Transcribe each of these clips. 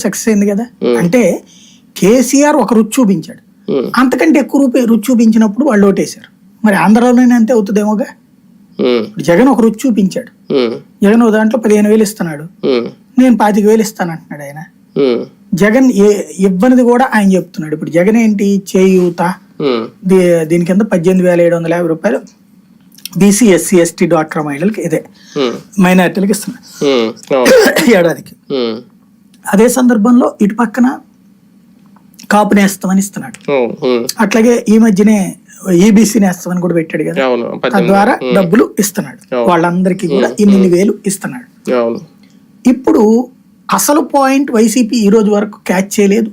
Success అయింది కదా? అంటే కేసీఆర్ ఒక రుచి చూపించాడు. అంతకంటే ఎక్కువ రూపే రుచి చూపించినప్పుడు వాళ్ళు ఓటేశారు. మరి ఆంధ్రాలోనే అంతే అవుతుందేమోగా? జగన్ ఒక రుచి చూపించాడు. జగన్ దాంట్లో పదిహేను వేలు ఇస్తున్నాడు. నేను పాతిక వేలు ఇస్తాను అంటున్నాడు ఆయన. జగన్ ఏ ఇవ్వనిది కూడా ఆయన చెప్తున్నాడు. ఇప్పుడు జగన్ ఏంటి? చేయూత. దీని కింద పద్దెనిమిది వేల ఏడు వందల యాభై రూపాయలు బీసీ ఎస్సీ ఎస్టీ డాక్టర్ మహిళలకి ఇదే మైనార్టీలకు ఇస్తున్నాడు. ఏడాదికి. అదే సందర్భంలో ఇటు పక్కన కాపు నేస్తామని ఇస్తున్నాడు. ఉమ్, ఉమ్, అట్లాగే ఈ మధ్యనే ఈబీసీ నేస్తామని కూడా పెట్టాడు కదా. తద్వారా డబ్బులు ఇస్తున్నాడు. వాళ్ళందరికీ కూడా ఇన్ని వేలు ఇస్తున్నాడు. ఇప్పుడు అసలు పాయింట్ వైసీపీ ఈ రోజు వరకు క్యాచ్ చేయలేదు.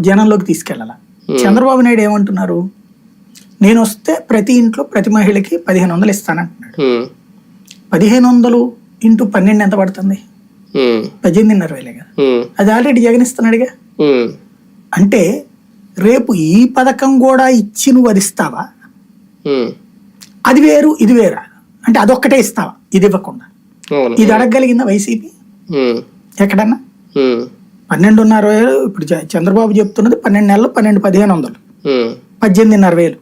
జనంలోకి తీసుకెళ్ళాల? చంద్రబాబు నాయుడు ఏమంటున్నారు? నేను వస్తే ప్రతి ఇంట్లో ప్రతి మహిళకి పదిహేను వందలు ఇస్తానంటున్నాడు. పదిహేను వందలు ఇంటూ పన్నెండు ఎంత పడుతుంది? పద్దెనిమిదిన్నర వేలే కదా. అది ఆల్రెడీ జగన్ ఇస్తున్నాడుగా? అంటే రేపు ఈ పథకం కూడా ఇచ్చి నువ్వు అది ఇస్తావా? అది వేరు ఇది వేరా? అంటే అదొక్కటే ఇస్తావా? ఇది ఇవ్వకుండా. ఇది అడగగలిగిందా వైసీపీ? ఎక్కడన్నా? పన్నెండున్నర వేలు ఇప్పుడు చంద్రబాబు చెప్తున్నది పన్నెండు నెలలు పన్నెండు పదిహేను వందలు. పద్దెనిమిదిన్నర వేలు.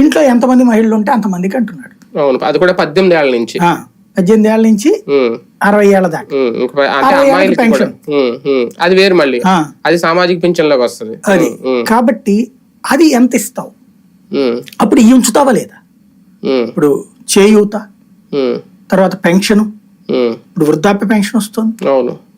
ఇంట్లో ఎంతమంది మహిళలు ఉంటే అంతమందికి అంటున్నాడు. అవును అది కూడా పద్దెనిమిది ఏళ్ళ నుంచి పద్దెనిమిది ఏళ్ళ నుంచి అరవై ఏళ్ళ దాకా. పెన్షన్. అది వేరు మళ్ళీ. అది సామాజిక పింఛన్లోకి వస్తుంది. అది. కాబట్టి అది ఎంత ఇస్తావు? అప్పుడు ఇవి ఉంచుతావా లేదా? ఇప్పుడు చేయూత తర్వాత పెన్షన్. ఇప్పుడు వృద్ధాప్య పెన్షన్ వస్తుంది. అవును.